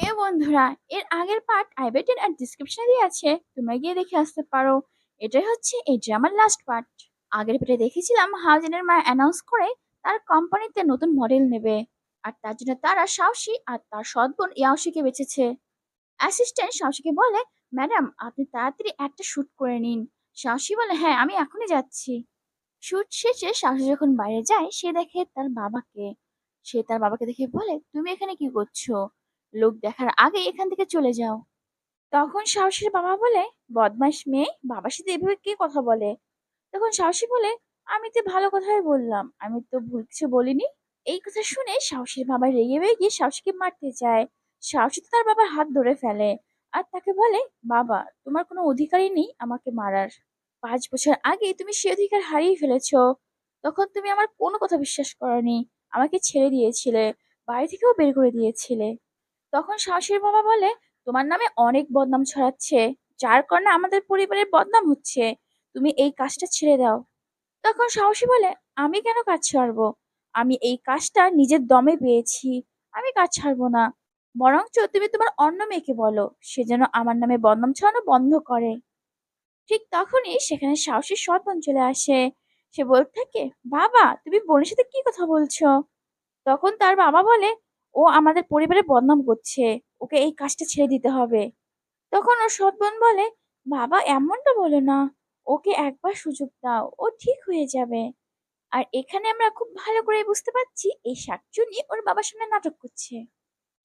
এ বন্ধুরা, এর আগের পার্ট আই বাটন আর ডিসক্রিপশনে দিয়ে আছে, তোমরা গিয়ে দেখে আসতে পারো। এটাই হচ্ছে এই ড্রামার লাস্ট পার্ট আগের পার্টে দেখেছিলাম হাউজেনের মা অ্যানাউন্স করে তার কোম্পানিতে নতুন মডেল নেবে। আর তার জন্য তারা সাহসী আর তার সৎ বোন ইয়াওশিকে বেঁচেছে। অ্যাসিস্ট্যান্ট সাহসীকে বলে ম্যাডাম আপনি তাড়াতাড়ি একটা শ্যুট করে নিন। সাহসী বলে হ্যাঁ আমি এখনই যাচ্ছি। শ্যুট শেষে সাহসী যখন বাইরে যায়, সে দেখে তার বাবাকে। সে তার বাবাকে দেখে বলে, তুমি এখানে কি করছ? লোক দেখার আগে এখান থেকে চলে যাও। তখন সাহসীর বাবা বলে, বদমাস মেয়ে, বাবার সাথে এভাবে কে কথা বলে? তখন সাহসী বলে, আমি তো ভালো কথাই বললাম, আমি তো ভুল কিছু বলিনি। এই কথা শুনে সাহসীর বাবা রেগে বেগে সাহসীকে মারতে চায় সাহসী তো তার বাবার হাত ধরে ফেলে আর তাকে বলে, বাবা, তোমার কোনো অধিকারই নেই আমাকে মারার। পাঁচ বছর আগে তুমি সে অধিকার হারিয়ে ফেলেছ। তখন তুমি আমার কোনো কথা বিশ্বাস করনি। আমাকে ছেড়ে দিয়েছিলে। বাড়ি থেকেও বের করে দিয়েছিলে। তখন সাহসীর বাবা বলে, তোমার নামে অনেক বদনাম ছড়াচ্ছে। যার কারণে আমাদের পরিবারের বদনাম হচ্ছে। তুমি এই কাজটা ছেড়ে দাও। তখন সাহসী বলে, আমি কেন কাজ ছাড়বো? আমি এই কাজটা নিজের দমে পেয়েছি। আমি কাজ ছাড়বো না। বরঞ্চ তুমি তোমার অন্য মেয়েকে বলো। সে যেন আমার নামে বদনাম ছড়ানো বন্ধ করে। ঠিক তখনই সেখানে সাহসী সৎ বোন চলে আসে। সে বলতে থাকে, বাবা, তুমি বোনের সাথে কি কথা বলছো? তখন তার বাবা বলে ও আমাদের পরিবারে বদনাম করছে, ওকে এই কাজটা ছেড়ে দিতে হবে। তখন ওর সৎ বোন বলে, বাবা, এমনটা বলো না। ওকে একবার সুযোগ দাও, ও ঠিক হয়ে যাবে। আর এখানে আমরা খুব ভালো করে বুঝতে পারছি, এই শাকচুনি ওর বাবার সামনে নাটক করছে।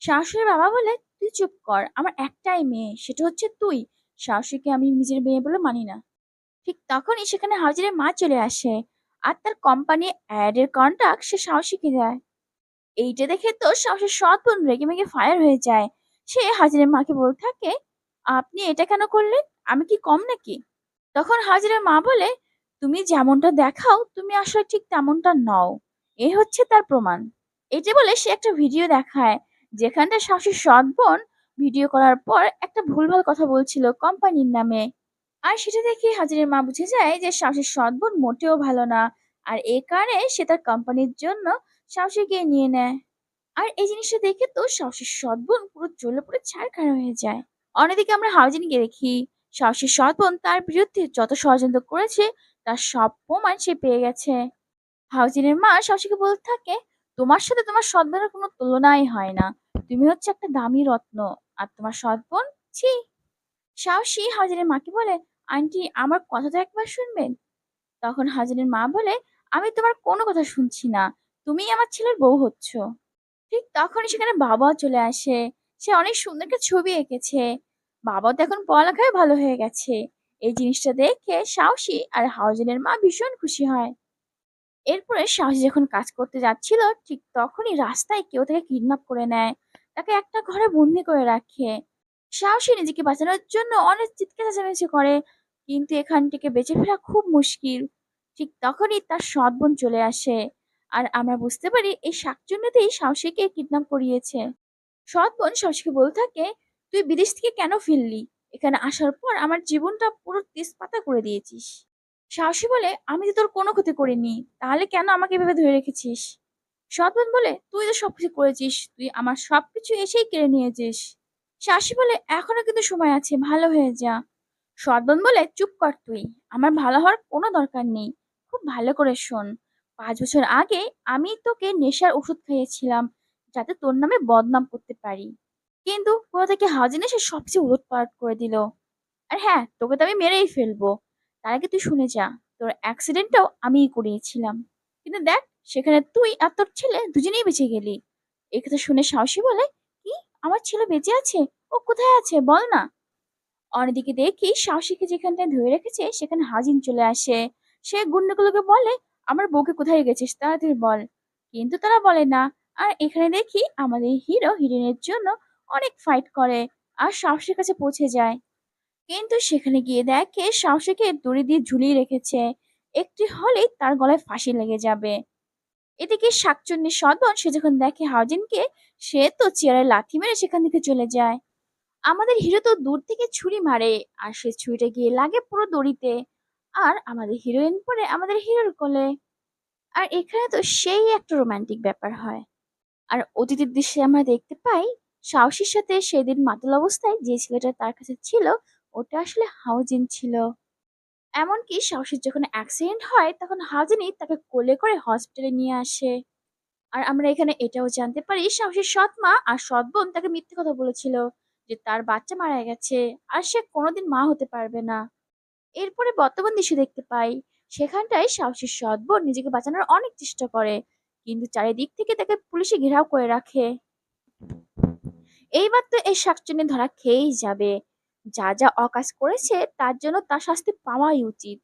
শাশুড়ির বাবা বলে, তুই চুপ কর, আমার একটাই মেয়ে, সেটা হচ্ছে তুই। শাশুড়িকে আমি নিজের মেয়ে বলে মানি না। ঠিক তখনই সেখানে হাজিরের মা চলে আসে, আর তার কোম্পানি অ্যাডের কন্ট্রাক্ট সে সাহসীকে দেয়। এইটা দেখে তো সাহসের সৎ বোন রেগে মেগে ফায়ার হয়ে যায়। সে হাজিরের মাকে বলতে থাকে, আপনি এটা কেন করলেন? আমি কি কম নাকি? তখন হাজিরের মা বলে, তুমি যেমনটা দেখাও, তুমি আসলে ঠিক তেমনটা নও। এ হচ্ছে তার প্রমাণ। এটা বলে সে একটা ভিডিও দেখায়, যেখানটা শাশুর সৎ বোন ভিডিও করার পর একটা ভুলভাল কথা বলছিল কোম্পানির নামে। আর সেটা দেখে হাজিরের মা বুঝে যায় যে শাশুর সৎ বোন মোটেও ভালো না। আর এই কারণে সে তার কোম্পানির জন্য সাহসীকে নিয়ে নেয়। আর এই জিনিসটা দেখে তো সাহসীর সৎ বোন পুরো জ্বলে পুরো ছাড়খাড় হয়ে যায়। অন্যদিকে আমরা হাউজিনকে দেখি। সাহসীর সৎ বোন তার বিরুদ্ধে যত ষড়যন্ত্র করেছে, তার সব প্রমাণ সে পেয়ে গেছে। হাউজিনের মা সাহসীকে বলতে থাকে, তোমার সাথে তোমার সৎ বোনের কোনো তুলনাই হয় না। তুমি হচ্ছে একটা দামি রত্ন, আর তোমার সৎ বোন ছি। সাহসী হাজিরের মাকে বলে, আন্টি, আমার কথা তো একবার শুনবেন? তখন হাজিরের মা বলে, আমি তোমার কোনো কথা শুনছি না। তুমি আমার ছেলের বউ হচ্ছ। ঠিক তখনই সেখানে বাবা চলে আসে। সে অনেক সুন্দর একটা ছবি এঁকেছে। বাবা তো এখন পড়ালেখায় ভালো হয়ে গেছে। এই জিনিসটা দেখে সাহসী আর হাউজিনের মা ভীষণ খুশি হয়। এরপরে সাহসী যখন কাজ করতে যাচ্ছিল, ঠিক তখনই রাস্তায় কেউ তাকে কিডন্যাপ করে নেয়। তাকে একটা ঘরে বন্দি করে রাখে। সাহসী নিজেকে বাঁচানোর জন্য অনেক চিৎকার চেঁচামেচি করে, কিন্তু এখান থেকে বেঁচে ফেরা খুব মুশকিল। ঠিক তখনই তার সৎ বোন চলে আসে। আর আমরা বুঝতে পারি এই শাকচুন্নিতেই সাহসীকে কিডন্যাপ করিয়েছে। সৎ বোন সাহসীকে বলতে থাকে, তুই বিদেশ থেকে কেন ফিরলি? এখানে আসার পর আমার জীবনটা পুরো তেজপাতা করে দিয়েছিস। সাহসী বলে, আমি তো তোর কোনো ক্ষতি করিনি, তাহলে কেন আমাকে এভাবে ধরে রেখেছিস? সৎ বোন বলে, তুই তো সবকিছু করেছিস, তুই আমার সবকিছু এসেই কেড়ে নিয়েছিস। শাশি বলে, এখনও কিন্তু সময় আছে, ভালো হয়ে যা। সদবন বলে, চুপ কর তুই, আমার ভালো হওয়ার কোনো দরকার নেই, খুব ভালো করে শোন। পাঁচ বছর আগে আমি তোকে নেশার ওষুধ খাইয়েছিলাম, যাতে তোর নামে বদনাম করতে পারি। কিন্তু কোথা থেকে হাজিন এসে সবচেয়ে উলট পালট করে দিল। আর হ্যাঁ তোকে তো আমি মেরেই ফেলব। তার আগে তুই শুনে যা, তোর অ্যাক্সিডেন্টটাও আমিই করিয়েছিলাম। কিন্তু দেখ, সেখানে তুই আর তোর ছেলে দুজনেই বেঁচে গেলি। এই কথা শুনে সাহসী বলে, কি? আমার ছেলে বেঁচে আছে? ও কোথায় আছে? বল না। অন্যদিকে দেখি সাহসীকে যেখানটায় ধরে রেখেছে, সেখানে হাজিন চলে আসে। সে গুন্ডাগুলোকে বলে আমার বউকে কোথায় গেছিস তাড়াতাড়ি বল। কিন্তু তারা বলে না। আর এখানে দেখি আমাদের হিরো হিরোইনের জন্য অনেক ফাইট করে আর সাহসীর কাছে পৌঁছে যায়। কিন্তু সেখানে গিয়ে দেখে সাহসীকে দড়ি দিয়ে ঝুলিয়ে রেখেছে। একটি হলেই তার গলায় ফাঁসি লেগে যাবে। এদিকে শাকচুন্নি সদন সে যখন দেখে হাউজিনকে, সে তো চেয়ারে লাথি মেরে সেখান থেকে চলে যায়। আমাদের হিরো তো দূর থেকে ছুরি মারে, আর সে ছুরিটা গিয়ে লাগে পুরো দড়িতে। আর আমাদের হিরোইন পরে আমাদের হিরোর কোলে। আর এখানে তো সেই একটা রোমান্টিক ব্যাপার হয়। আর অতীতের দৃশ্যে আমরা দেখতে পাই, সাহসীর সাথে সেদিন মাতাল অবস্থায় যে ছেলেটা তার কাছে ছিল, ওটা আসলে হাউজিন ছিল। এমনকি সাহসীর যখন অ্যাক্সিডেন্ট হয়, তখন হাউজিনই তাকে কোলে করে হসপিটালে নিয়ে আসে। আর আমরা এখানে এটাও জানতে পারি, সাহসীর সৎ মা আর সৎ বোন তাকে মিথ্যে কথা বলেছিল যে তার বাচ্চা মারা গেছে, আর সে কোনোদিন মা হতে পারবে না। এরপরে বর্তমান দৃশ্য দেখতে পাই, সেখানটায় সাহসীর সৎ বোন নিজেকে বাঁচানোর অনেক চেষ্টা করে, কিন্তু চারিদিক থেকে তাকে পুলিশে ঘেরাও করে রাখে। এইবার তো এই শাকচুনি ধরা খেয়েই যাবে। যা যা অকাজ করেছে, তার জন্য তার শাস্তি পাওয়াই উচিত।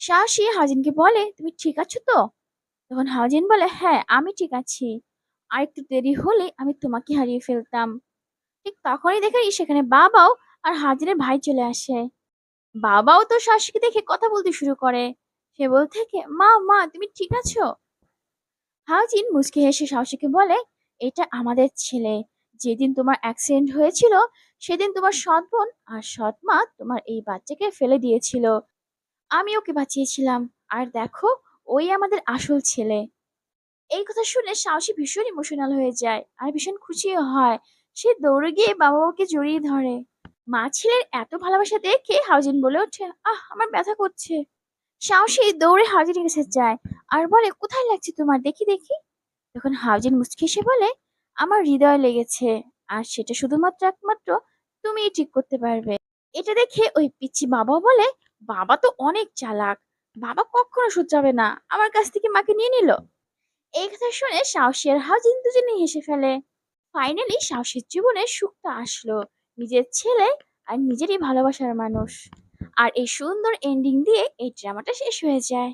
সাহসী হাজিনকে বলে, তুমি ঠিক আছো তো? তখন হাজিন বলে হ্যাঁ আমি ঠিক আছি। আর একটু দেরি হলে আমি তোমাকে হারিয়ে ফেলতাম। ঠিক তখনই দেখে সেখানে বাবাও আর হাজিনের ভাই চলে আসে। বাবাও তো শাশুকে দেখে কথা বলতে শুরু করে। সে বলতে থাকে, মা মা, তুমি ঠিক আছো? হাজিন মুচকি হেসে সাহসীকে বলে, এটা আমাদের ছেলে। যেদিন তোমার অ্যাক্সিডেন্ট হয়েছিল, সেদিন তোমার সৎ বোন আর সৎ মা তোমার এই বাচ্চাকে ফেলে দিয়েছিল। আমি ওকে বাঁচিয়েছিলাম। আর দেখো, ওই আমাদের আসল ছেলে। এই কথা শুনে সাহসী ভীষণ ইমোশনাল হয়ে যায় আর ভীষণ খুশিও হয়। সে দৌড়ে গিয়ে বাবা মাকে জড়িয়ে ধরে। মা ছেলের এত ভালোবাসা দেখে হাউজিন বলে ওঠে, আহ, আমার ব্যথা করছে। সাহসী দৌড়ে হাউজিনের কাছে যায়, আর বলে, কোথায় লাগছে তোমার? দেখি দেখি। তখন হাউজিন মুচকি এসে বলে, আমার হৃদয় লেগেছে, আর সেটা শুধুমাত্র একমাত্র তুমিই ঠিক করতে পারবে। এটা দেখে ওই পিচ্ছি বাবা বলে, বাবা তো অনেক চালাক, বাবা কখনো শুধরাবে না, আমার কাছ থেকে মাকে নিয়ে নিল। এই কথা শুনে সাহসী আর হাউজিন দুজনেই হেসে ফেলে। ফাইনালি সাহসীর জীবনে সুখটা আসলো। নিজের ছেলে আর নিজেরই ভালোবাসার মানুষ। আর এই সুন্দর এন্ডিং দিয়ে এই ড্রামাটা শেষ হয়ে যায়।